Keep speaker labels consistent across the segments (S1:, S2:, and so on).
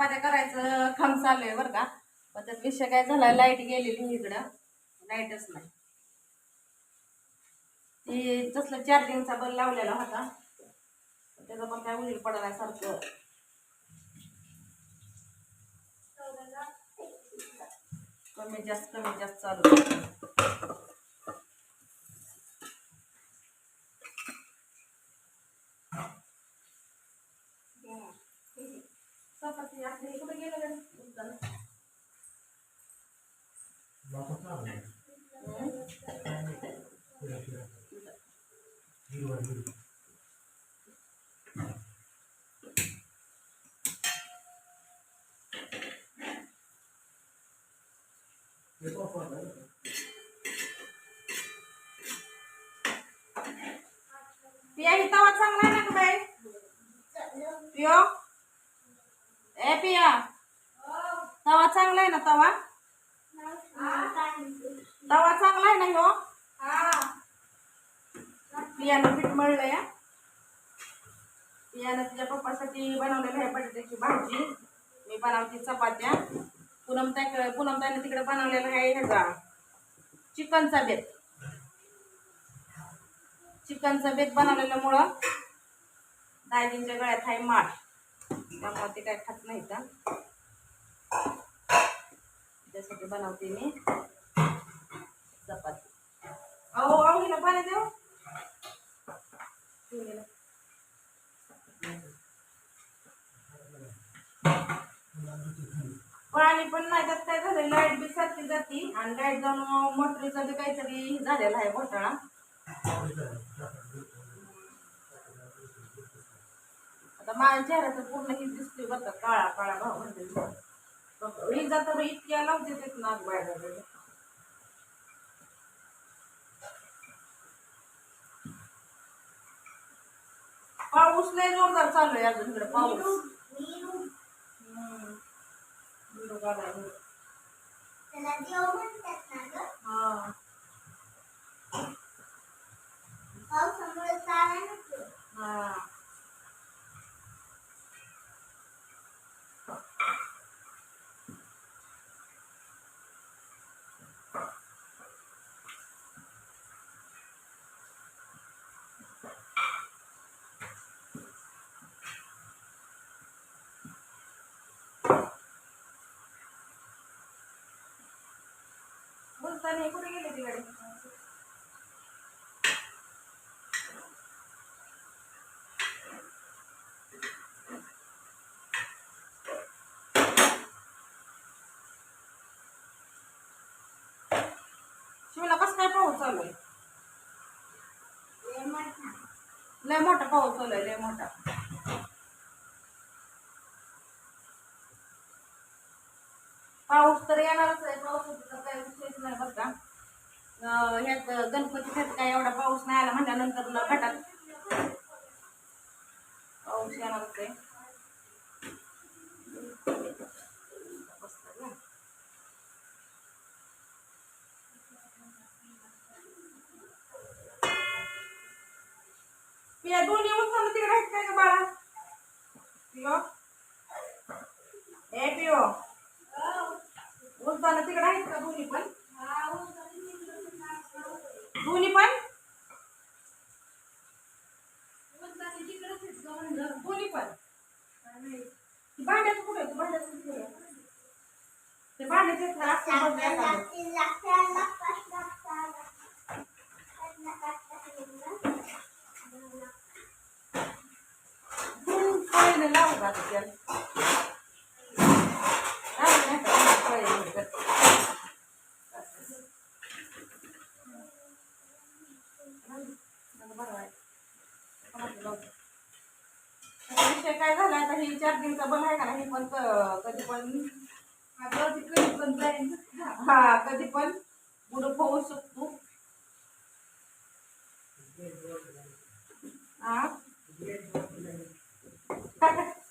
S1: चपात्या करायचं काम चालू आहे बरं का. पण त्यात विषय काय झाला लाइट गेलेली इकडं. लाईटच नाही. ती तसलं चार्जिंगचा बल लावलेला होता. त्याचा पण काय उजेड पडण्यासारखं कमी जास्त कमी जास्त चालू पिया ही तवा चांगला आहे ना गं बाई? पियो? ए पिया. तवा चांगला आहे ना तवा? तवा चांगला आहे ना ह्यो? पियानं पीठ मळलं या. पियानं तिच्या पप्पासाठी बनवलेलं आहे बटाट्याची भाजी. मी बनवते चपात्या. पूनम त्या पूनम ताईने तिकडे बनवलेलं आहे ह्याचा चिकनचा बेत. चिकनचा बेत बनवलेल्यामुळं दाजींच्या गळ्यात आहे माठ त्यामुळे ते काय खात नाही का त्यासाठी बनवते मी चपाती. अहो अहो हिला पाणी देऊ. पाणी पण नाही त्यात काय झालं लाइट बी सारखी जाती आणि लाइट जाऊन मोटरीचा बी काहीतरी झालेला आहे घोटाळा. आता माझ्या चेहऱ्याचं पूर्ण हीच दिसतोय बरं काळा काळा भाव म्हणजे इतक्या लावते तेच बाहेर. पाऊस लय जोरदार चालू आहे अजून इकडे पाऊस. हा. बोलताना कुठे गेले ती गाडी शिवला कसं काय पाऊस चालू आहे लय मोठा पाऊस चालू आहे लय मोठा पाऊस तर येणारच आहे पावसाचं तर काही विषयच नाही बरं का अं, ह्यात गणपतीसाठी काय एवढा पाऊस नाही आला म्हटल्यानंतर न गटात पाऊस येणारच आहे बसतं दोन्ही तिकडे आहेत काय का बाळा? पियो ए पिओ. उलताना तिकडे आहेत का दोन्ही पण दोन्ही पण दोन्ही पण ती भांड्याचं कुठे आहे? भांड्याचं कुठे आहे? ते भांड्याचे असं बघ एखादं. दोन फळीने लावू का आता त्याला? लावू नाही का? दोन फळीने कर. बरं आहे. कोणाचं लावू? आता विषय काय झाला आता ही चार्जिंगचा बल आहे का नाही हे पण कधी पण
S2: कधी पण जाईल
S1: हा कधी पण बुडूक होऊ शकतो. हा?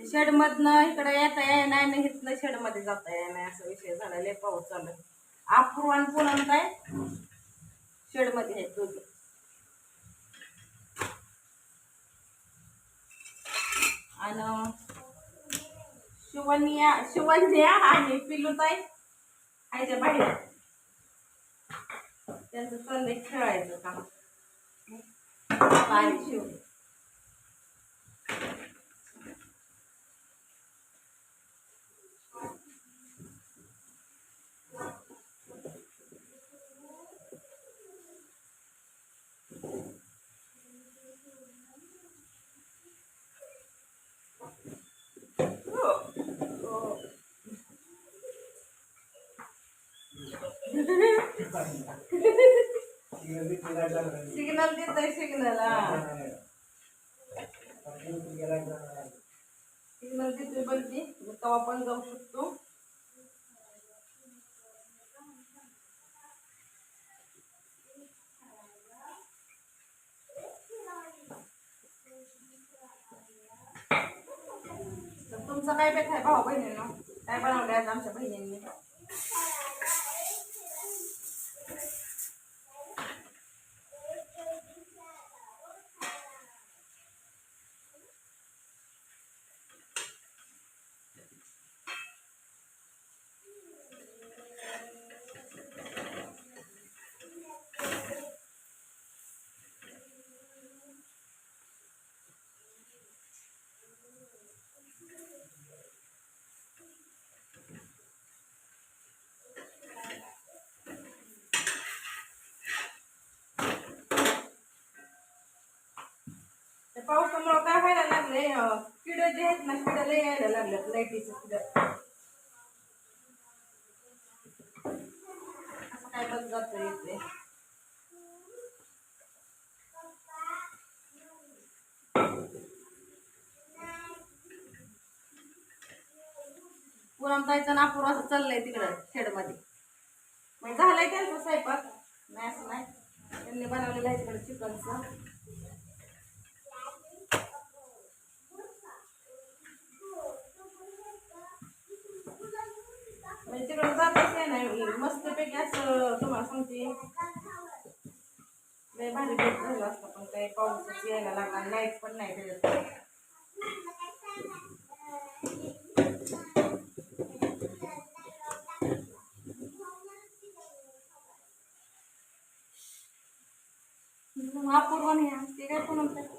S3: शेड मधनं इकडे येता याय नाही ना इथनं शेडमध्ये जाता याय नाही असा विषय झाला. लय पाऊस चालू आहे. अपूर्व आणि पूनम काय शेडमध्ये आहेत दोघे. आणि शिवनिया शिवन्या आणि पिलूताई आयच्या बाहेर. त्यांचं चाललंय खेळायचं काम. बारीक शिव सिग्नल देतोय सिग्नल सिग्नल देतोय बलती तेव्हा पण जाऊ शकतो. तर तुमचा काय बेट आहे? भाऊ बहिणीनं काय बनवलं आज आमच्या बहिणींनी? पावसामुळं काय व्हायला लागले किड जे आहेत ना किड लय यायला लागल्यात लाईटीचं किड. असं काय बघ जात येते पुरम जायचं असं चाललंय तिकडं खेडमध्ये मग झालंय त्यांचं स्वयंपाक नाही असं नाही त्यांनी बनवलेलं आहे तिकडं चिकनचं म्हणजे तिकडं जातच आहे नाही मस्तपैकी असं तुम्हाला सांगते लय भारी भेट झालं असतं पण काही पाऊसच यायला लागला लाइट पण नाही त्याच्यात अपूर्व नाही ते काय पण म्हणतात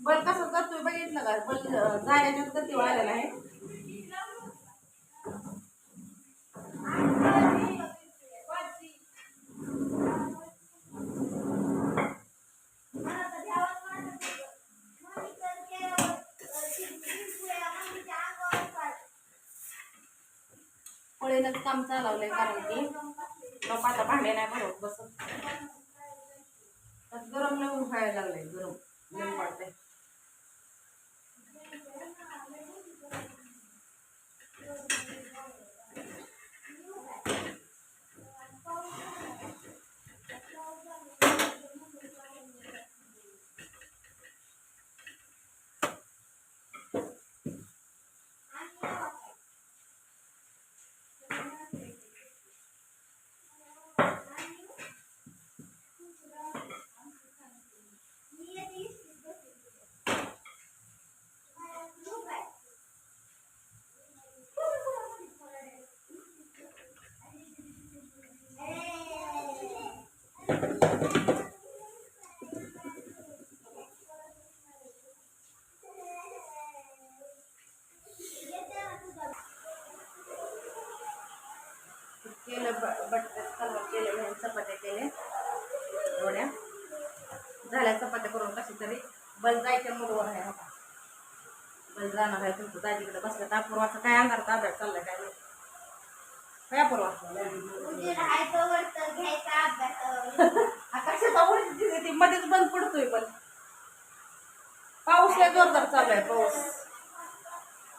S3: बल कसं करतोय बघितलं का बल जाण्याच्यात गती वाढलेला आहे. पळीनंच काम चालवलंय कारण की. लोक आता भांडे नाही भरत बसत. गरम लय व्हायला लागलंय गरम. लय वाटतंय
S1: केलेलं आहे चपात्या केल्या एवढ्या. झाल्या चपात्या करून कशी तरी बल जायच्या मुलवर आहे आता बल जाणार आहे तुमचं. दाजीकडे बसलं तर अपूर्वाचा काय अंधारात अभ्यास चाललाय काय अपूर्वा? आकाशाचा ती. मध्येच बंद पडतोय पण. पाऊस लय जोरदार चालू आहे पाऊस.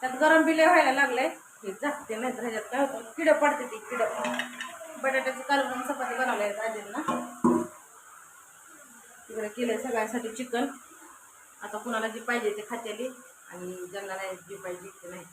S1: त्यात गरम बिले व्हायला लागलंय. हे झाकते नाही तर ह्याच्यात काय होतं? किड पडते ती किड. बटाट्याचं कालवण चपाती बनवल्या आहेत आजींना तिकडे केलं सगळ्यांसाठी चिकन. आता कुणाला जी पाहिजे ते खात्याली आणि ज्यांना नाही जी पाहिजे ते नाही